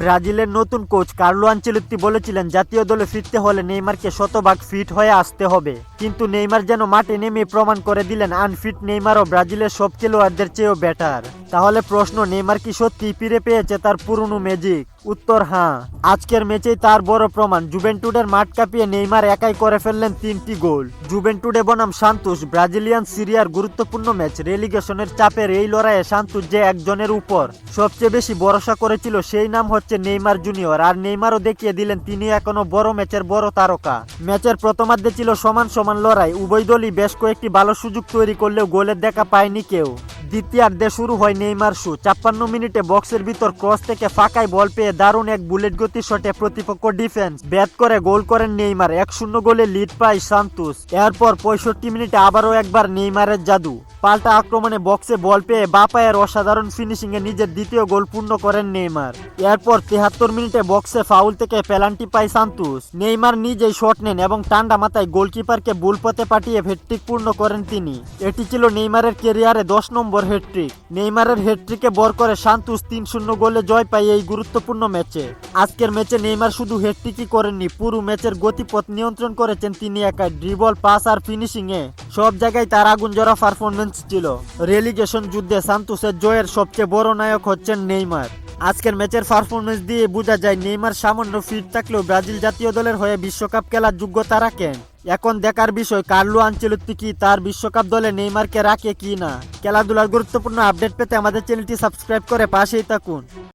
ব্রাজিলের নতুন coach Carlo আঞ্চলিত্তি বলেছিলেন, জাতীয় দলে ফিরতে হলে নেইমারকে শতভাগ ফিট হয়ে আসতে হবে। কিন্তু নেইমার যেন মাঠে নেমে প্রমাণ করে দিলেন, আনফিট নেইমারও ব্রাজিলের সব খেলোয়াড়দের চেয়েও বেটার তাহলে প্রশ্ন, নেইমার কি সত্যি ফিরে পেয়েছে তার পুরনো ম্যাজিক? উত্তর হ্যাঁ আজকের ম্যাচেই তার বড় প্রমাণ, জুভেন্টুডের মাঠ কাঁপিয়ে নেইমার একাই করে ফেললেন তিনটি গোল। জুভেন্টুডে বনাম সান্তোস, ব্রাজিলিয়ান সিরিয়ার গুরুত্বপূর্ণ ম্যাচ রেলিগেশনের চাপের এই লড়াইয়ে সান্তোস যে একজনের উপর সবচেয়ে বেশি ভরসা করেছিল সেই নাম হচ্ছে নেইমার জুনিয়র, আর নেইমারও দেখিয়ে দিলেন তিনি এখনও বড় ম্যাচের বড় তারকা। ম্যাচের প্রথমার্ধে ছিল সমান সমান লড়াই, উভয় দলই বেশ কয়েকটি ভালো সুযোগ তৈরি করলেও গোলের দেখা পায়নি কেউ। দ্বিতীয়ার্ধে শুরু হয় নেইমার শু। ছাপ্পান্ন মিনিটে বক্সের ভিতর ক্রস থেকে ফাঁকায় বল পেয়ে দারুণ এক বুলেট গতি শটে প্রতিপক্ষ ডিফেন্স। ব্যাট করে গোল করেন নেইমার, এক শূন্য গোলে লিড পায় সান্তুস। এরপর পঁয়ষট্টি মিনিটে আবারও একবার নেইমারের জাদু। পাল্টা আক্রমণে বক্সে বল পেয়ে বাপায়ের অসাধারণ ফিনিশিং এ নিজের দ্বিতীয় গোল পূর্ণ করেন নেইমার। এরপর তেহাত্তর মিনিটে বক্সে ফাউল থেকে পেনাল্টি পায় সান্তুস। নেইমার নিজেই শট নেন এবং ঠান্ডা মাথায় গোলকিপারকে বুল পথে পাঠিয়ে হেট্রিক পূর্ণ করেন তিনি। এটি ছিল নেইমারের কেরিয়ারে দশ নম্বর হেট্রিক নেইমারের হেট্রিকে বর করে সান্তুস তিন শূন্য গোলে জয় পায় এই গুরুত্বপূর্ণ ম্যাচে। আজকের ম্যাচে নেইমার শুধু হেট্রিকই করেননি, পুরো ম্যাচের গতিপথ নিয়ন্ত্রণ করেছেন তিনি একাই। ড্রিবল পাস আর ফিনিশিংয়ে সব জায়গায় তার আগুন জড়া পারফরমেন্স ছিল। রেলিগেশন যুদ্ধে সান্তুসের জয়ের সবচেয়ে বড় নায়ক হচ্ছেন নেইমার আজকের ম্যাচের পারফরমেন্স দিয়ে বোঝা যায় নেইমার সামান্য ফিট থাকলেও ব্রাজিল জাতীয় দলের হয়ে বিশ্বকাপ খেলার যোগ্যতা রাখেন এখন দেখার বিষয়, কার্লো আঞ্চলিক কি তার বিশ্বকাপ দলে নেইমারকে রাখে কি না? খেলাধুলার গুরুত্বপূর্ণ আপডেট পেতে আমাদের চ্যানেলটি সাবস্ক্রাইব করে পাশেই থাকুন।